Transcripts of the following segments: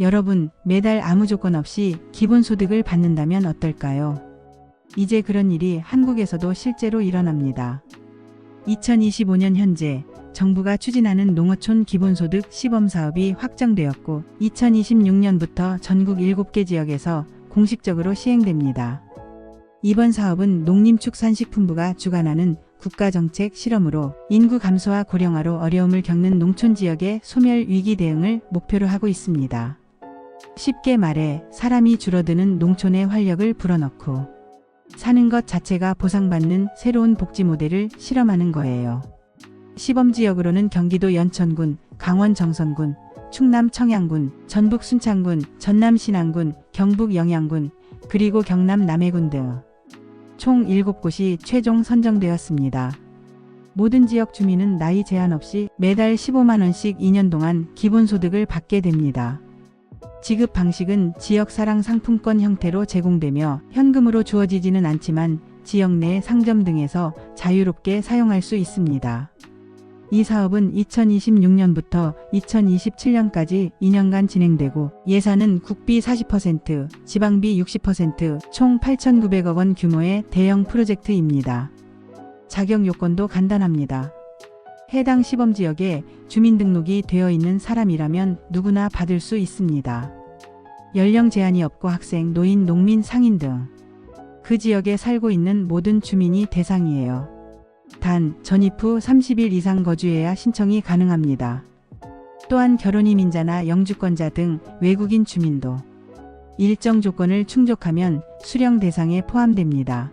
여러분, 매달 아무 조건 없이 기본소득을 받는다면 어떨까요? 이제 그런 일이 한국에서도 실제로 일어납니다. 2025년 현재 정부가 추진하는 농어촌 기본소득 시범 사업이 확정되었고 2026년부터 전국 7개 지역에서 공식적으로 시행됩니다. 이번 사업은 농림축산식품부가 주관하는 국가정책 실험으로 인구 감소와 고령화로 어려움을 겪는 농촌 지역의 소멸 위기 대응을 목표로 하고 있습니다. 쉽게 말해 사람이 줄어드는 농촌에 활력을 불어넣고 사는 것 자체가 보상받는 새로운 복지 모델을 실험하는 거예요. 시범 지역으로는 경기도 연천군, 강원 정선군, 충남 청양군, 전북 순창군, 전남 신안군, 경북 영양군, 그리고 경남 남해군 등 총 7곳이 최종 선정되었습니다. 모든 지역 주민은 나이 제한 없이 매달 15만원씩 2년 동안 기본소득을 받게 됩니다. 지급 방식은 지역 사랑 상품권 형태로 제공되며 현금으로 주어지지는 않지만 지역 내 상점 등에서 자유롭게 사용할 수 있습니다. 이 사업은 2026년부터 2027년까지 2년간 진행되고 예산은 국비 40%, 지방비 60%총 8,900억 원 규모의 대형 프로젝트입니다. 자격 요건도 간단합니다. 해당 시범 지역에 주민등록이 되어 있는 사람이라면 누구나 받을 수 있습니다. 연령 제한이 없고 학생, 노인, 농민, 상인 등 그 지역에 살고 있는 모든 주민이 대상이에요. 단 전입 후 30일 이상 거주해야 신청이 가능합니다. 또한 결혼 이 민자나 영주권자 등 외국인 주민도 일정 조건을 충족하면 수령 대상에 포함됩니다.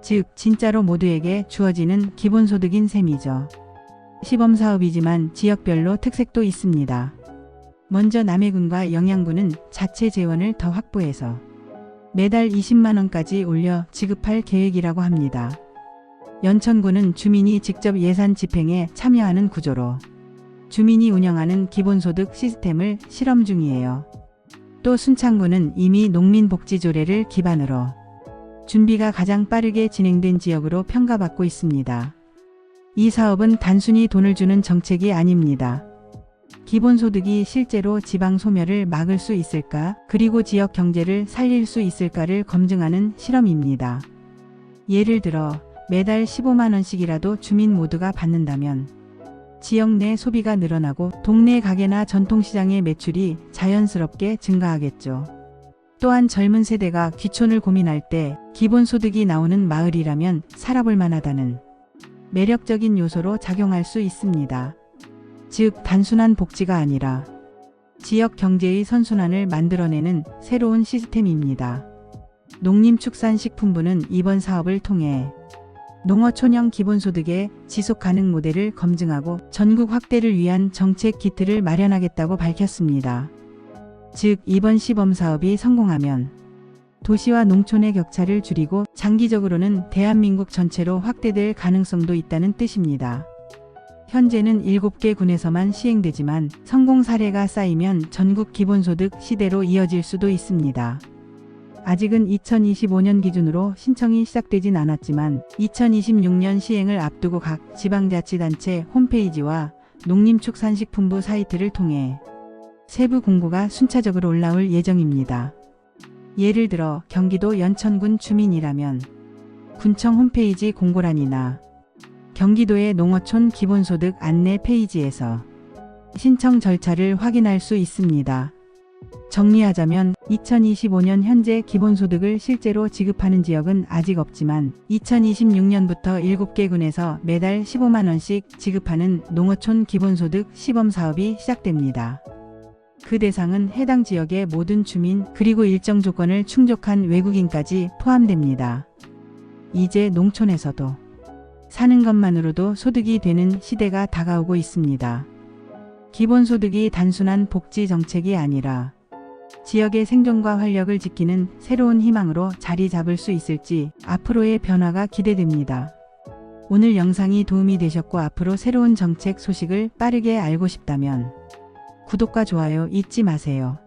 즉, 진짜로 모두에게 주어지는 기본소득인 셈이죠. 시범 사업이지만 지역별로 특색도 있습니다. 먼저 남해군과 영양군은 자체 재원을 더 확보해서 매달 20만원까지 올려 지급할 계획이라고 합니다. 연천군은 주민이 직접 예산 집행에 참여하는 구조로 주민이 운영하는 기본소득 시스템을 실험 중이에요. 또 순창군은 이미 농민복지조례를 기반으로 준비가 가장 빠르게 진행된 지역으로 평가받고 있습니다. 이 사업은 단순히 돈을 주는 정책이 아닙니다. 기본소득이 실제로 지방 소멸을 막을 수 있을까, 그리고 지역 경제를 살릴 수 있을까를 검증하는 실험입니다. 예를 들어 매달 15만원씩이라도 주민 모두가 받는다면 지역 내 소비가 늘어나고 동네 가게나 전통시장의 매출이 자연스럽게 증가하겠죠. 또한 젊은 세대가 귀촌을 고민할 때 기본소득이 나오는 마을이라면 살아볼 만하다는 매력적인 요소로 작용할 수 있습니다. 즉, 단순한 복지가 아니라 지역 경제의 선순환을 만들어내는 새로운 시스템입니다. 농림축산식품부는 이번 사업을 통해 농어촌형 기본소득의 지속 가능 모델을 검증하고 전국 확대를 위한 정책 기틀을 마련하겠다고 밝혔습니다. 즉, 이번 시범 사업이 성공하면 도시와 농촌의 격차를 줄이고 장기적으로는 대한민국 전체로 확대될 가능성도 있다는 뜻입니다. 현재는 7개 군에서만 시행되지만 성공 사례가 쌓이면 전국 기본소득 시대로 이어질 수도 있습니다. 아직은 2025년 기준으로 신청이 시작되진 않았지만 2026년 시행을 앞두고 각 지방자치단체 홈페이지와 농림축산식품부 사이트를 통해 세부 공고가 순차적으로 올라올 예정입니다. 예를 들어 경기도 연천군 주민이라면 군청 홈페이지 공고란이나 경기도의 농어촌 기본소득 안내 페이지에서 신청 절차를 확인할 수 있습니다. 정리하자면 2025년 현재 기본소득을 실제로 지급하는 지역은 아직 없지만 2026년부터 7개 군에서 매달 15만원씩 지급하는 농어촌 기본소득 시범 사업이 시작됩니다. 그 대상은 해당 지역의 모든 주민 그리고 일정 조건을 충족한 외국인까지 포함됩니다. 이제 농촌에서도 사는 것만으로도 소득이 되는 시대가 다가오고 있습니다. 기본소득이 단순한 복지 정책이 아니라 지역의 생존과 활력을 지키는 새로운 희망으로 자리 잡을 수 있을지 앞으로의 변화가 기대됩니다. 오늘 영상이 도움이 되셨고 앞으로 새로운 정책 소식을 빠르게 알고 싶다면 구독과 좋아요 잊지 마세요.